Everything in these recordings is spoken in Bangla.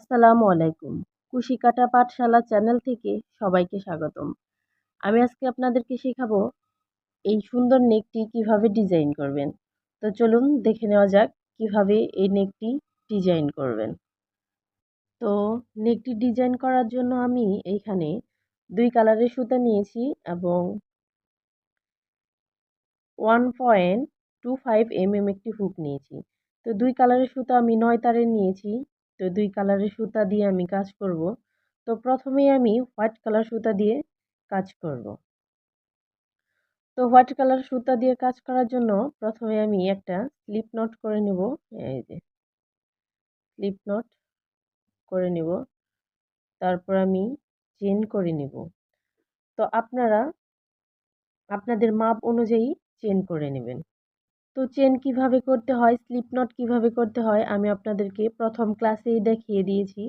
আসসালামু আলাইকুম। কুশি কাটা পাঠশালা চ্যানেল থেকে সবাইকে স্বাগতম। আমি আজকে আপনাদেরকে শেখাবো এই সুন্দর নেকটি কীভাবে ডিজাইন করবেন। তো চলুন দেখে নেওয়া যাক কীভাবে এই নেকটি ডিজাইন করবেন। তো নেকটি ডিজাইন করার জন্য আমি এইখানে দুই কালারের সুতা নিয়েছি এবং one point two five M M একটি হুক নিয়েছি। তো দুই কালারের সুতা আমি নয় তারের নিয়েছি। তো দুই কালারের সুতা দিয়ে আমি কাজ করব। তো প্রথমেই আমি হোয়াইট কালার সুতা দিয়ে কাজ করব। তো হোয়াইট কালার সুতা দিয়ে কাজ করার জন্য প্রথমে আমি একটা স্লিপ নট করে নেব। এই যে স্লিপ নট করে নেব। তারপর আমি চেন করে নেব। তো আপনারা, আপনাদের মাপ অনুযায়ী চেন করে নেবেন। তো চেন কীভাবে করতে হয়, স্লিপ নট কীভাবে করতে হয়, আমি আপনাদেরকে প্রথম ক্লাসেই দেখিয়ে দিয়েছি।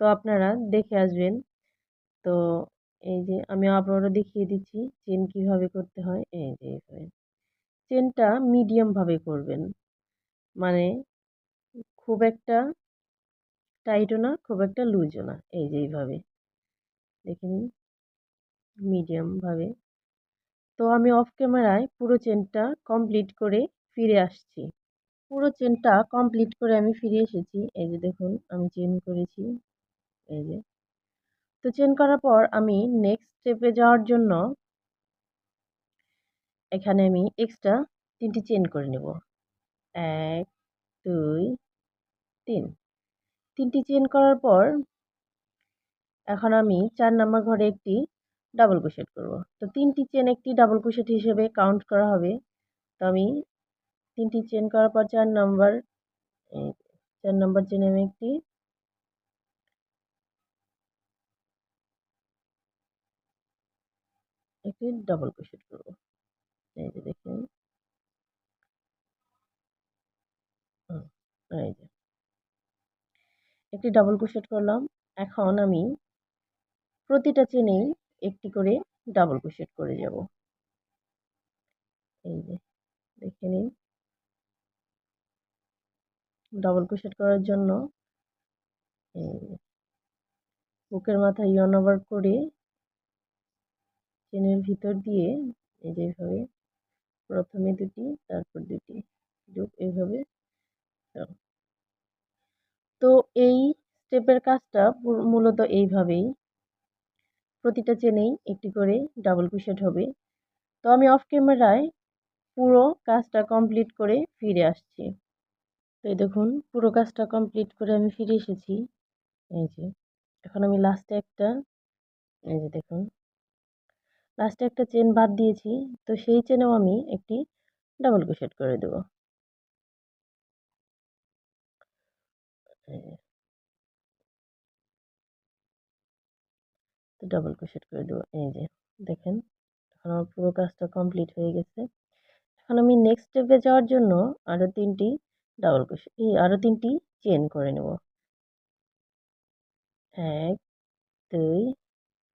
তো আপনারা দেখে আসবেন। তো এই যে আমি আবারও দেখিয়ে দিচ্ছি, চেন কীভাবে করতে হয়, এই যে চেনটা মিডিয়ামভাবে করবেন। মানে খুব একটা টাইটও না, খুব একটা লুজও না, এই যে এইভাবে। দেখে নিন। মিডিয়ামভাবে তো আমি অফ ক্যামেরায় পুরো চেনটা কমপ্লিট করে ফিরে আসছি। পুরো চেনটা কমপ্লিট করে আমি ফিরে এসেছি। এই যে দেখুন, আমি চেন করেছি। এই যে। তো চেন করার পর আমি নেক্সট স্টেপে যাওয়ার জন্য এখানে আমি এক্সট্রা তিনটি চেন করে নেব। এক, দুই, তিন। তিনটি চেন করার পর এখন আমি চার নাম্বার ঘরে একটি ডাবল ক্রোশেট করব। তো তিনটি চেন একটি ডাবল ক্রোশেট হিসেবে কাউন্ট করা হবে। তো আমি তিনটি চেন করার পর চার নাম্বার চার নাম্বার চেনে আমি একটি একটি ডাবল ক্রোশেট করব। এই যে দেখুন। এই যে। একটি ডাবল ক্রোশেট করলাম। এখন আমি প্রতিটা চেনেই একটি করে ডাবল ক্রোশেট করে যাব। এই যে, দেখে নিন। ডাবল ক্রোশেট করার জন্য বুকের মাথায় ইয়ন ওভার করে চেনের ভিতর দিয়ে এই যেভাবে প্রথমে দুটি, তারপর দুটি এইভাবে তো এই স্টেপের কাজটা মূলত এইভাবেই। প্রতিটা চেনেই একটি করে ডাবল ক্রোশেট হবে। তো আমি অফ ক্যামেরায় পুরো কাজটা কমপ্লিট করে ফিরে আসছি। তো এই দেখুন, পুরো কাজটা কমপ্লিট করে আমি ফিরে এসেছি। এই যে, এখন আমি লাস্টে একটা, এই যে দেখুন লাস্টে একটা চেন বাদ দিয়েছি। তো সেই চেনেও আমি একটি ডাবল ক্রোশেট করে দেব। তো ডাবল ক্রোশেট করে দেবো। এই যে, দেখেন, এখন আমার পুরো কাজটা কমপ্লিট হয়ে গেছে। এখন আমি নেক্সট স্টেপে যাওয়ার জন্য আরও তিনটি ডাবল ক্রোশেট এই আরও তিনটি চেন করে নেব। এক, দুই,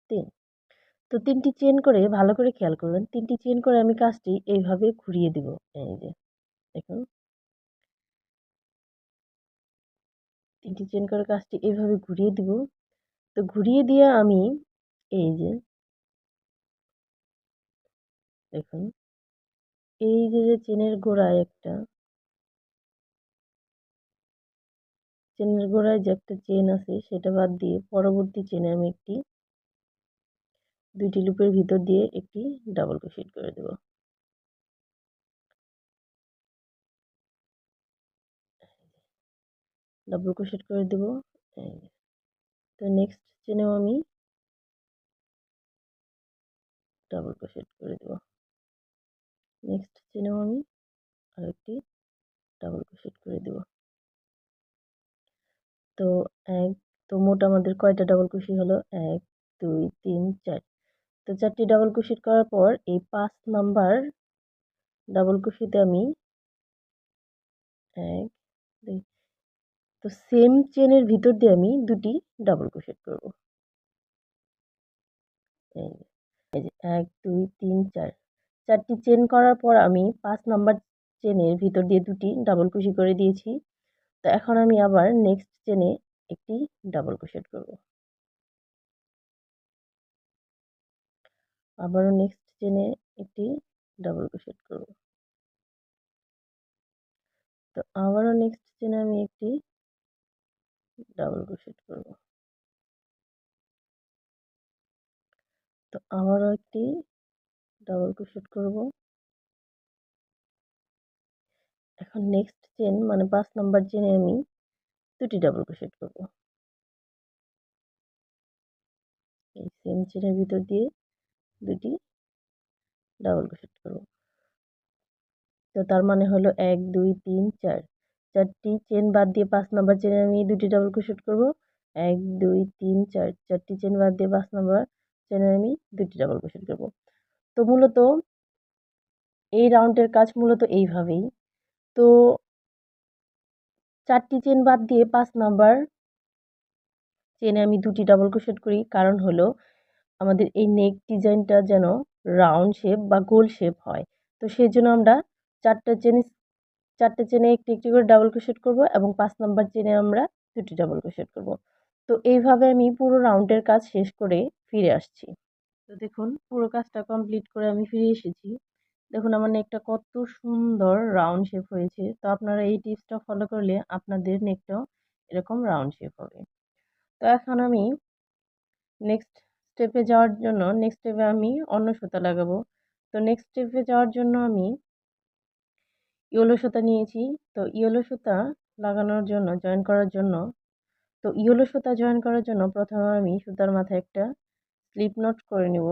তিন। তো তিনটি চেন করে ভালো করে খেয়াল করবেন, তিনটি চেন করে আমি কাজটি এইভাবে ঘুরিয়ে দেব। এই যে, দেখুন। তিনটি চেন করে কাজটি এইভাবে ঘুরিয়ে দিব। তো ঘুরিয়ে দিয়ে আমি এই যে, দেখুন। এই যে যে চেনের গোড়ায় একটা চেনের গোড়ায় যে একটা চেন আছে সেটা বাদ দিয়ে পরবর্তী চেনে আমি একটি, দুইটি লুপের ভিতর দিয়ে একটি ডাবল ক্রোশেট করে দেব। ডাবল ক্রোশেট করে দেব। তো নেক্সট চেনেও আমি ডাবল ক্রোশেট করে দেব। নেক্সট চেনেও আমি আরেকটি ডাবল ক্রোশেট করে দেব। তো এক, তো মোট আমাদের কয়টা ডাবল ক্রোশি হলো? এক, দুই, তিন, চার। তো চারটি ডাবল ক্রোশেট করার পর এই পাঁচ নাম্বার ডাবল ক্রোশেটে আমি এক, দুই, তো সেম চেনের ভিতর দিয়ে আমি দুটি ডাবল ক্রোশেট করব। এক, দুই, তিন, চার। চারটি চেন করার পর আমি পাঁচ নাম্বার চেনের ভিতর দিয়ে দুটি ডাবল কুশি করে দিয়েছি। তো এখন আমি আবার নেক্সট চেনে একটি ডাবল ক্রোশেট করব। আবারও নেক্সট চেনে একটি ডাবল ক্রোশেট করব। তো আবারও নেক্সট চেনে আমি একটি ডাবল ক্রোশেট করব। তো আবারও একটি ডাবল ক্রোশেট করব। এখন নেক্সট চেন মানে পাঁচ নাম্বার চেনে আমি দুটি ডাবল ক্রোশেট করব। এই সেম চেনের ভিতর দিয়ে দুটি ডাবল ক্রোশেট করব। তো তার মানে হলো এক, দুই, তিন, চার। চারটি চেন বাদ দিয়ে পাঁচ নাম্বার চেনে আমি দুটি ডাবল ক্রোশেট করব। এক, দুই, তিন, চার। চারটি চেন বাদ দিয়ে পাঁচ নাম্বার চেনে আমি দুটি ডাবল ক্রোশেট করব। তো মূলত এই রাউন্ডের কাজ মূলত এইভাবেই। তো চারটি চেন বাদ দিয়ে পাঁচ নাম্বার চেনে আমি দুটি ডাবল ক্রোশেট করি। কারণ হলো আমাদের এই নেক ডিজাইনটা যেন রাউন্ড শেপ বা গোল শেপ হয়। তো সেই জন্য আমরা চারটা চেন চারটে চেনে একটি একটি করে ডাবল ক্রোশেট করব এবং পাঁচ নাম্বার চেনে আমরা দুটি ডাবল ক্রোশেট করব। তো এইভাবে আমি পুরো রাউন্ডের কাজ শেষ করে ফিরে আসছি। তো দেখুন, পুরো কাজটা কমপ্লিট করে আমি ফিরে এসেছি। দেখুন, আমার নেকটা কত সুন্দর রাউন্ড শেপ হয়েছে। তো আপনারা এই টিপসটা ফলো করলে আপনাদের নেকটাও এরকম রাউন্ড শেপ হবে। তো এখন আমি নেক্সট স্টেপে যাওয়ার জন্য নেক্সট স্টেপে আমি অন্য সুতা লাগাবো। তো নেক্সট স্টেপে যাওয়ার জন্য আমি ইয়েলো সুতা নিয়েছি। তো ইয়েলো সুতা লাগানোর জন্য জয়েন করার জন্য, তো ইয়েলো সুতা জয়েন করার জন্য প্রথমে আমি সুতার মাথায় একটা স্লিপ নট করে নিব।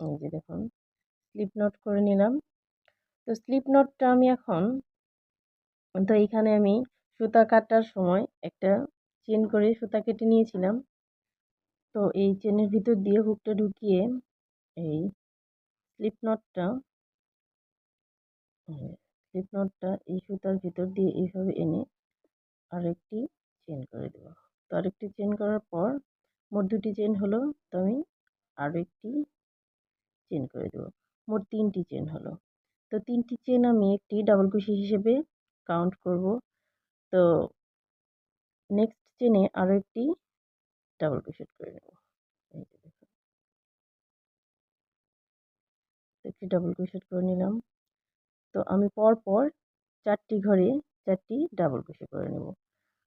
এই যে দেখুন। স্লিপ নট করে নিলাম। তো স্লিপ নটটা আমি এখন, তো এইখানে আমি সুতা কাটার সময় একটা চেন করে সুতা কেটে নিয়েছিলাম। তো এই চেনের ভিতর দিয়ে হুকটা ঢুকিয়ে এই স্লিপ নটটা স্লিপ নটটা এই সুতার ভিতর দিয়ে এইভাবে এনে আরেকটি চেন করে দেবো। তো আরেকটি চেন করার পর মোট দুটি চেন হলো, তো আমি আরও একটি চেন করে দেবো। মোট তিনটি চেন হলো। তো তিনটি চেন আমি একটি ডাবল কুশি হিসেবে কাউন্ট করব। তো নেক্সট চেনে আরও একটি ডাবল ক্রোশেট করে নেব। একটি ডাবল ক্রোশেট করে নিলাম। তো আমি পর পর চারটি ঘরে চারটি ডাবল ক্রোশেট করে নেব।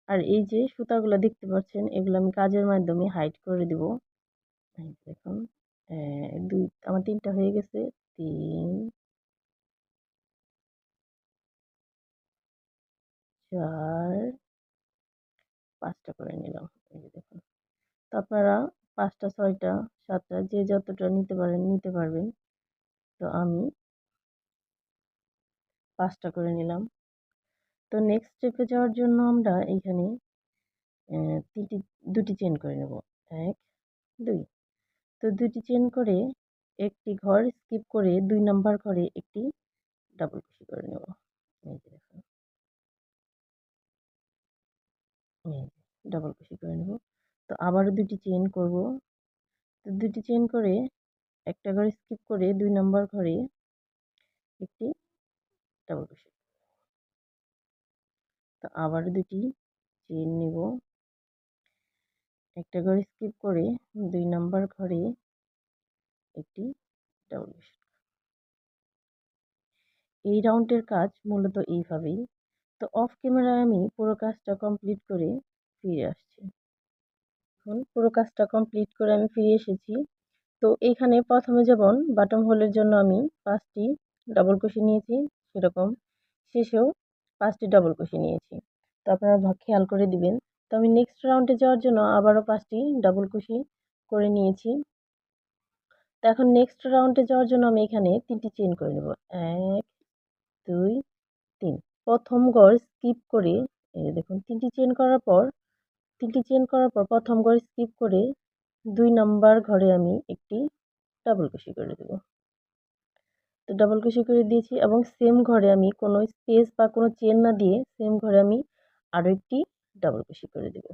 আর এই যে সুতাগুলো দেখতে পাচ্ছেন, এগুলো আমি কাজের মাধ্যমে হাইট করে দেব। দেখুন দুই, আমার তিনটা হয়ে গেছে। তিন চার পাঁচটা করে নিলাম, এই দেখুন। তো আপনারা পাঁচটা, ছয়টা, সাতটা, যে যতটা নিতে পারেন, নিতে পারবেন। তো আমি পাঁচটা করে নিলাম। তো নেক্সট স্টেপে যাওয়ার জন্য আমরা এইখানে তিনটি, দুটি চেন করে নেব। এক, দুই। তো দুটি চেন করে একটি ঘর স্কিপ করে দুই নাম্বার ঘরে একটি ডাবল কুশি করে নেব। ডাবল কুশি করে নেব। তো আবারও দুটি চেন করব। তো দুটি চেন করে একটা ঘরে স্কিপ করে দুই নাম্বার ঘরে একটি ডাবল কুশি তো আবার দুটি চেন নেব। একটা ঘরে স্কিপ করে দুই নাম্বার ঘরে একটি কুশি এই রাউন্ডের কাজ মূলত এইভাবেই। তো অফ ক্যামেরায় আমি পুরো কাজটা কমপ্লিট করে ফিরে আসছি। এখন পুরো কাজটা কমপ্লিট করে আমি ফিরে এসেছি। তো এইখানে প্রথমে যেমন বাটম হোলের জন্য আমি পাঁচটি ডাবল কুশি নিয়েছি, সেরকম শেষেও পাঁচটি ডাবল কুশি নিয়েছি। তো আপনারা খেয়াল করে দিবেন। তো আমি নেক্সট রাউন্ডে যাওয়ার জন্য আবারও পাঁচটি ডাবল কুশি করে নিয়েছি। তো এখন নেক্সট রাউন্ডে যাওয়ার জন্য আমি এখানে তিনটি চেন করে নেব। এক, দুই, তিন। প্রথম গড় স্কিপ করে দেখুন, তিনটি চেন করার পর, তিনটি চেন করার পর প্রথম গড় স্কিপ করে দুই নাম্বার ঘরে আমি একটি ডাবল কুশি করে দেব। তো ডাবল কুশি করে দিয়েছি এবং সেম ঘরে আমি কোনো স্পেস বা কোনো চেন না দিয়ে সেম ঘরে আমি আরও একটি ডাবল কুশি করে দেব।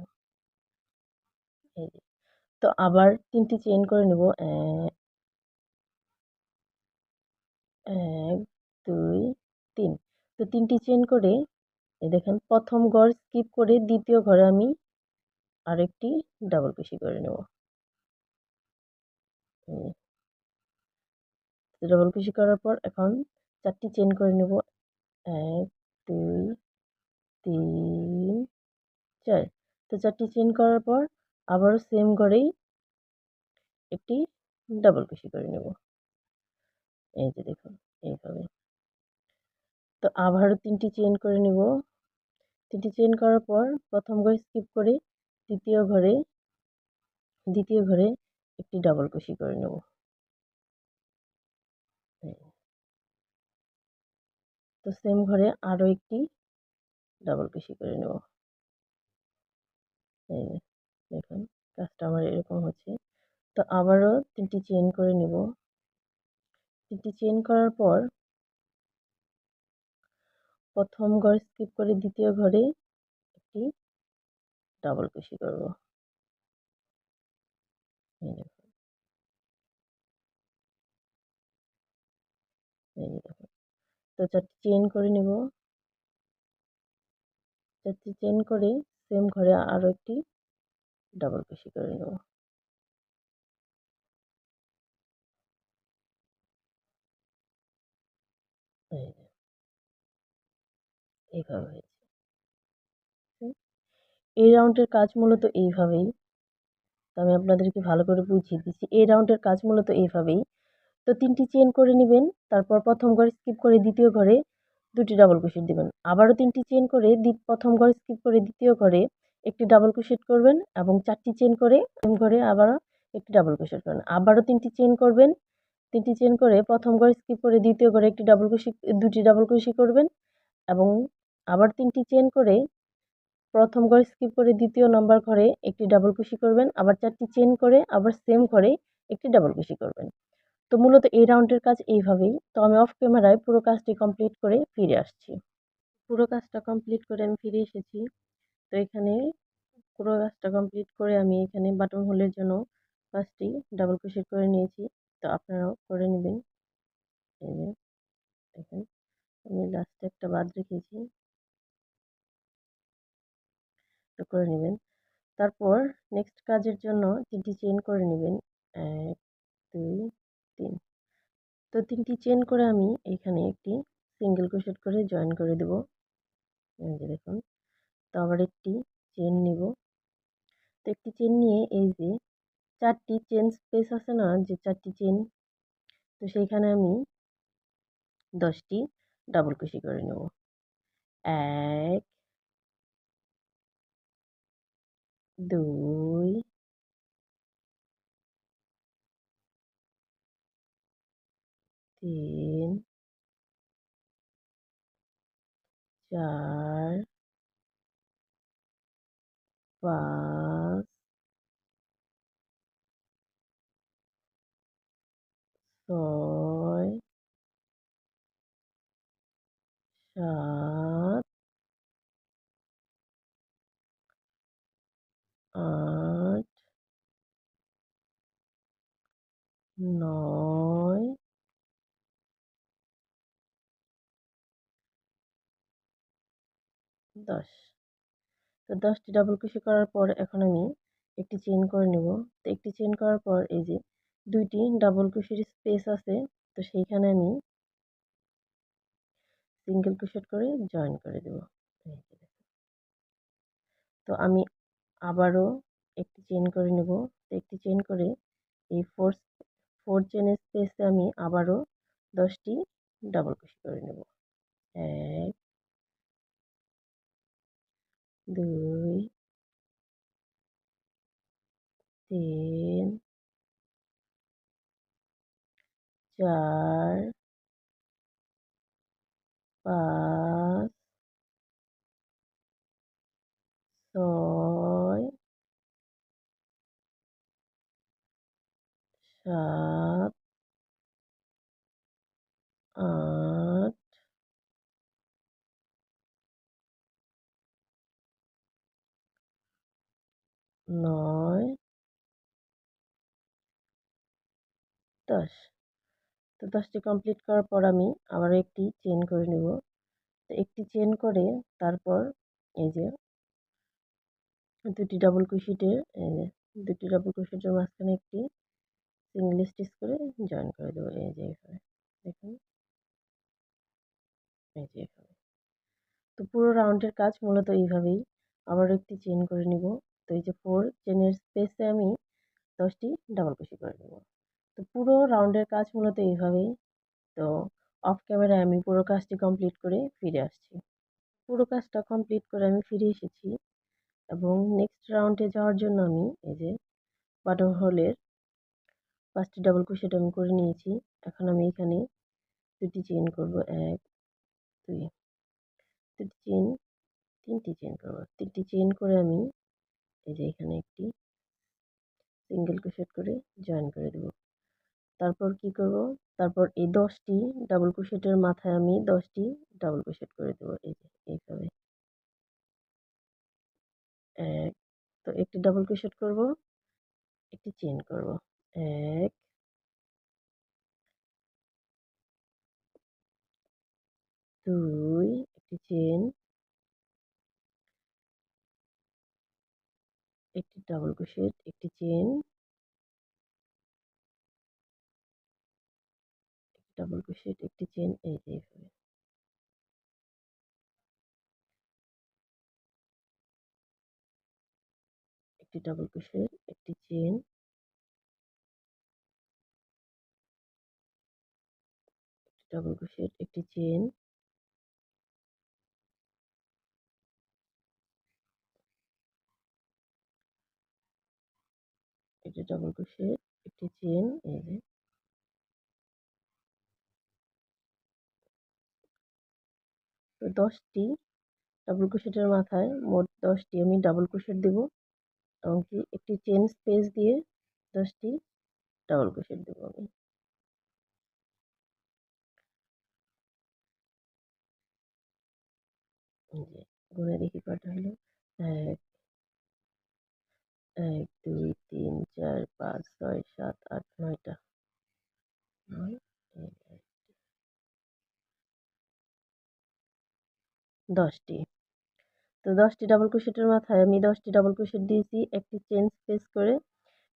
তো আবার তিনটি চেন করে নেব। এক, দুই, তিন। তো তিনটি চেন করে দেখেন, প্রথম ঘর স্কিপ করে দ্বিতীয় ঘরে আমি আরেকটি ডাবল কুশি করে নেব। ডাবল কুশি করার পর এখন চারটি চেন করে নেব। এক, দুই, তিন, চার। তো চারটি চেন করার পর আবারও সেম করেই একটি ডাবল কুশি করে নেব। এই যে দেখুন, এইভাবে। তো আবারও তিনটি চেন করে নিব। তিনটি চেন করার পর প্রথম ঘরে স্কিপ করে তৃতীয় ঘরে দ্বিতীয় ঘরে একটি ডাবল কুশি করে নেব। তো সেম ঘরে আরও একটি ডাবল কুশি করে নেব। দেখুন, কাজটা আমার এরকম হচ্ছে। তো আবারও তিনটি চেন করে নেব। তিনটি চেন করার পর প্রথম ঘর স্কিপ করে দ্বিতীয় ঘরে একটি ডাবল কুশি করব। তো চারটি চেন করে নেব। চারটি চেন করে সেম ঘরে আরও একটি ডাবল কুশি করে নেব। এইভাবে হয়েছে। এই রাউন্ডের কাজ মূলত এইভাবেই। আমি আপনাদেরকে ভালো করে বুঝিয়ে দিচ্ছি। এই রাউন্ডের কাজ মূলত এইভাবেই। তো তিনটি চেন করে নেবেন, তারপর প্রথম ঘরে স্কিপ করে দ্বিতীয় ঘরে দুটি ডাবল কুশিট দেবেন। আবারও তিনটি চেন করে প্রথম ঘরে স্কিপ করে দ্বিতীয় ঘরে একটি ডাবল কুশিট করবেন এবং চারটি চেন করে ঘরে আবারও একটি ডাবল কুশিট করবেন। আবারও তিনটি চেন করবেন, তিনটি চেন করে প্রথম ঘরে স্কিপ করে দ্বিতীয় ঘরে একটি ডাবল কুশি দুটি ডাবল কুশি করবেন এবং আবার তিনটি চেন করে প্রথম ঘরে স্কিপ করে দ্বিতীয় নম্বর ঘরে একটি ডাবল কুশি করবেন, আবার চারটি চেন করে আবার সেম ঘরে একটি ডাবল কুশি করবেন। তো মূলত এই রাউন্ডের কাজ এইভাবেই। তো আমি অফ ক্যামেরায় পুরো কাজটি কমপ্লিট করে ফিরে আসছি। পুরো কাজটা কমপ্লিট করে আমি ফিরে এসেছি। তো এখানে পুরো কাজটা কমপ্লিট করে আমি এখানে বাটন হোলের জন্য কাজটি ডাবল কুশি করে নিয়েছি। তো আপনারাও করে নেবেন। এই যে দেখেন, আমি লাস্টে একটা বাদ রেখেছি। তো করে নেবেন। তারপর নেক্সট কাজের জন্য তিনটি চেন করে নেবেন। এক, দুই, তিন। তো তিনটি চেন করে আমি এখানে একটি সিঙ্গেল ক্রোশেট করে জয়েন করে দেব। যে দেখুন, তো আবার একটি চেন নিব। তো একটি চেন নিয়ে এই যে চারটি চেন স্পেস আছে না, যে চারটি চেন তো সেইখানে আমি দশটি ডাবল কুশি করে নেব। এক দুই তিন চার পাঁচ ছয় সাত আট নয় দশ। তো দশটি ডাবল কুশি করার পর এখন আমি একটি চেন করে নেব। তো একটি চেন করার পর এই যে দুইটি ডাবল কুশির স্পেস আছে, তো সেইখানে আমি সিঙ্গেল ক্রোশেট করে জয়েন করে দেব। তো আমি আবারও একটি চেন করে নেব। তো একটি চেন করে এই ফোর ফোর চেনের স্পেসে আমি আবারও দশটি ডাবল ক্রোশেট করে নেব। এক, দুই, তিন, চার, পাঁচ, ছয় সাত আট নয় দশ। তো দশটি কমপ্লিট করার পর আমি আবার একটি চেন করে নেব। তো একটি চেন করে তারপর এই যে দুটি ডাবল কুশিটের দুটি ডাবল কুশিটের মাঝখানে একটি সিঙ্গেল স্টিচ করে জয়েন করে দেবো। এই যে এভাবে দেখুন। এই যে এভাবে তো পুরো রাউন্ডের কাজ মূলত এইভাবেই। আবার একটি চেন করে নিব। তো এই যে ফোর চেনের স্পেসে আমি দশটি ডাবল কুশি করে নেব। তো পুরো রাউন্ডের কাজ মূলত এইভাবেই। তো অফ ক্যামেরায় আমি পুরো কাজটি কমপ্লিট করে ফিরে আসছি। পুরো কাজটা কমপ্লিট করে আমি ফিরে এসেছি। এবং নেক্সট রাউন্ডে যাওয়ার জন্য আমি এই যে বাটন হোলের পাঁচটি ডাবল ক্রোশেট আমি করে নিয়েছি। এখন আমি এখানে দুটি চেন করব, এক, দুই। দুটি চেন তিনটি চেন করব। তিনটি চেন করে আমি এই যে এখানে একটি সিঙ্গেল ক্রোশেট করে জয়েন করে দেব। তারপর কি করব? তারপর এই দশটি ডাবল ক্রোশেটের মাথায় আমি দশটি ডাবল ক্রোশেট করে দেবো। এই যে এইভাবে। এক, তো একটি ডাবল ক্রোশেট করব, একটি চেন করব। এক দুই একটি চেন একটি ডাবল ক্রোশেট একটি চেন ডাবল ক্রোশেট একটি চেন এই যে একটি ডাবল ক্রোশেট একটি চেন ডাবল ক্রোশেট একটি চেন একটি ডাবল ক্রোশেট একটি চেন এই যে। তো দশটি ডাবল ক্রোশেটের মাথায় মোট দশটি আমি ডাবল ক্রোশেট দেবো। এমনকি একটি চেন স্পেস দিয়ে দশটি ডাবল ক্রোশেট দেবো আমি। গুনে দেখি কটা হলো? এক এক, দুই, তিন, চার, পাঁচ, ছয়, সাত, আট, নয়টা। দশটি। তো দশটি ডাবল ক্রোশেটের মাথায় আমি দশটি ডাবল ক্রোশেট দিয়েছি, একটি চেন স্পেস করে।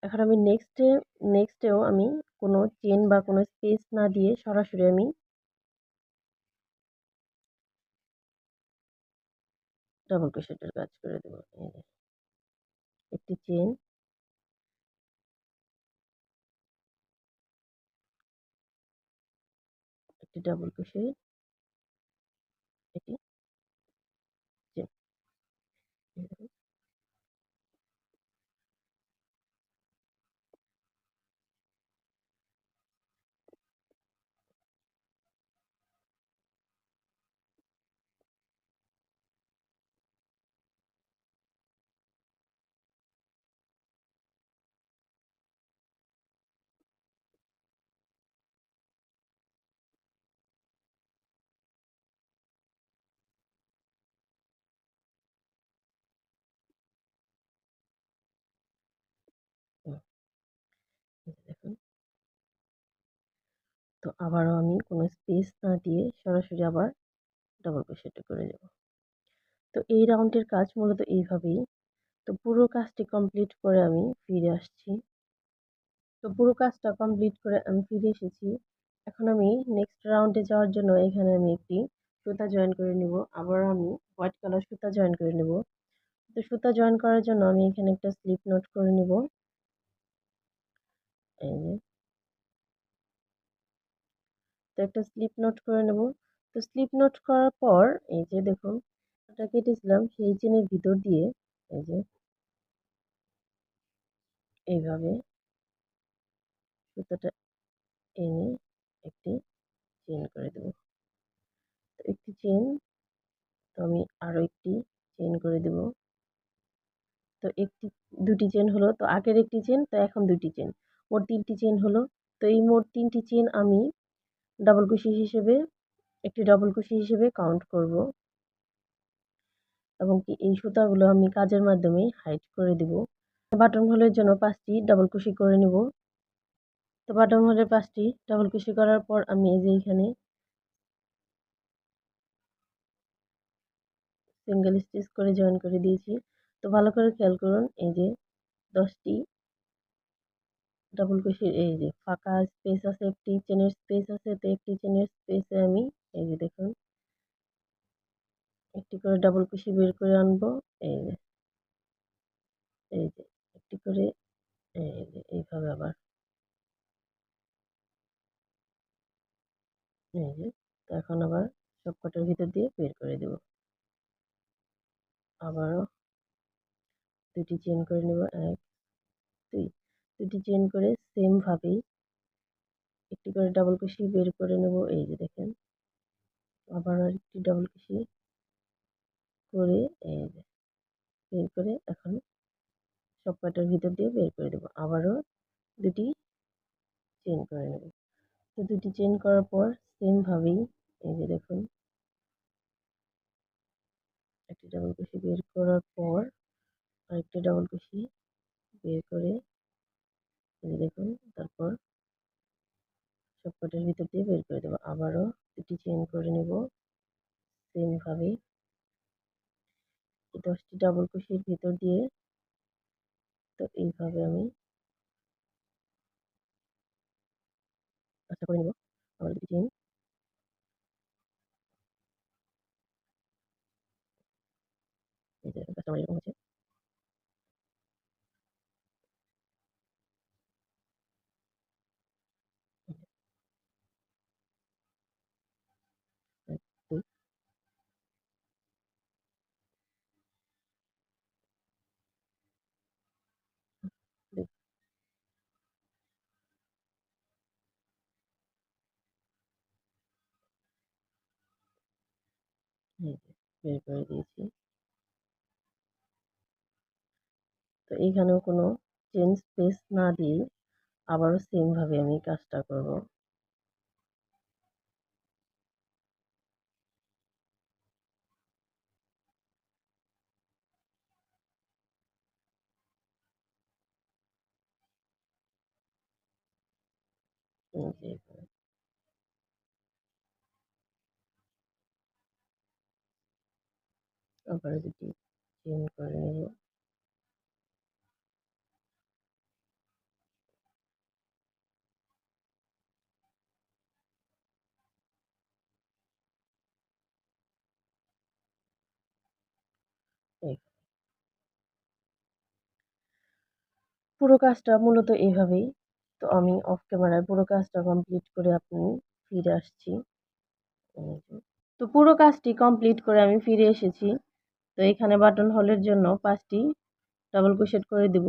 এখন আমি নেক্সটে নেক্সটেও আমি কোনো চেন বা কোনো স্পেস না দিয়ে সরাসরি আমি ডাবল ক্রোশেটের কাজ করে দেব একটি চেন। একটি ডাবল ক্রোশেট এটি চেন দেখুন তো আবারও আমি কোনো স্পেস না দিয়ে সরাসরি আবার ডবল ক্রোশেটে করে যাব তো এই রাউন্ডের কাজ মূলত এইভাবেই। তো পুরো কাজটি কমপ্লিট করে আমি ফিরে আসছি। তো পুরো কাজটা কমপ্লিট করে আমি ফিরে এসেছি। এখন আমি নেক্সট রাউন্ডে যাওয়ার জন্য এখানে আমি একটি সুতা জয়েন করে নিব। আবার আমি হোয়াইট কালার সুতা জয়েন করে নেব। তো সুতা জয়েন করার জন্য আমি এখানে একটা স্লিপ নোট করে নিব। এই যে একটা স্লিপ নোট করে নেব। তো স্লিপ নোট করার পর এই যে দেখুন ওটা কেটেছিলাম সেই চেনের ভিতর দিয়ে এই যে এইভাবে সুতোটা এনে একটি চেন করে দেব। তো একটি চেন, তো আমি আরও একটি চেন করে দেব। তো একটি, দুটি চেন হলো, তো আগের একটি চেন, তো এখন দুটি চেন। মোট তিনটি চেন হলো। তো এই মোট তিনটি চেন আমি ডাবল কুশি হিসেবে, একটি ডাবল কুশি হিসেবে কাউন্ট করব এবং কি এই সুতাগুলো আমি কাজের মাধ্যমে হাইট করে দিব। বাটন হোলের জন্য পাঁচটি ডাবল কুশি করে নেব। তো বাটন হোলের পাঁচটি ডাবল কুশি করার পর আমি এই যে এখানে সিঙ্গেল স্টিচ করে জয়েন করে দিয়েছি। তো ভালো করে খেয়াল করুন, এই যে দশটি ডাবল কুশির এই যে ফাঁকা স্পেস আছে, একটি চেনের স্পেস আছে, তো একটি চেনের স্পেসে আমি, এই যে দেখুন, একটি করে ডাবল কুশি বের করে আনব, এই যে এই যে, একটি করে, এই যে, এইভাবে আবার, এই যে, তো এখন আবার সব কটার ভিতর দিয়ে বের করে দেব। আবারও দুটি চেন করে নেব, এক, দুই। দুটি চেন করে সেমভাবেই একটি করে ডাবল কুশি বের করে নেব, এই যে দেখেন। আবার একটি ডাবল কুশি করে, এই যে, বের করে এখন সব কটার ভিতর দিয়ে বের করে দেবো। আবারও দুটি চেন করে নেব। তো দুটি চেন করার পর সেমভাবেই এই যে দেখুন, একটি ডাবল কুশি বের করার পর আরেকটি ডাবল কুশি বের করে দেখুন, তারপর সব কটার ভিতর দিয়ে বের করে দেবো। আবারও দুটি চেন করে নেব সেমভাবে দশটি ডাবল কুশির ভিতর দিয়ে তো এইভাবে আমি কাজটা করে নেব, আবার দুটি চেন আমার এরকম হচ্ছে। বের করে দিয়েছি। তো এইখানেও কোনো চেন স্পেস না দিয়ে আবারও সেমভাবে আমি কাজটা করব। এই আবার দুটি করে নেব। পুরো কাজটা মূলত এইভাবেই। তো আমি অফ ক্যামেরায় পুরো কাজটা কমপ্লিট করে আপনি ফিরে আসছি। তো পুরো কাজটি কমপ্লিট করে আমি ফিরে এসেছি। তো এখানে বাটন হলের জন্য পাঁচটি ডাবল ক্রোশেট করে দেব।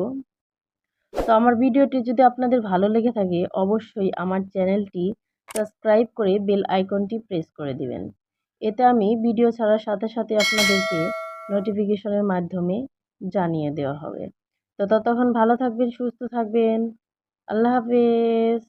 তো আমার ভিডিওটি যদি আপনাদের ভালো লেগে থাকে, অবশ্যই আমার চ্যানেলটি সাবস্ক্রাইব করে বেল আইকনটি প্রেস করে দিবেন। এতে আমি ভিডিও ছাড়ার সাথে সাথে আপনাদেরকে নোটিফিকেশনের মাধ্যমে জানিয়ে দেওয়া হবে। তো ততক্ষণ ভালো থাকবেন, সুস্থ থাকবেন। আল্লাহ হাফেজ।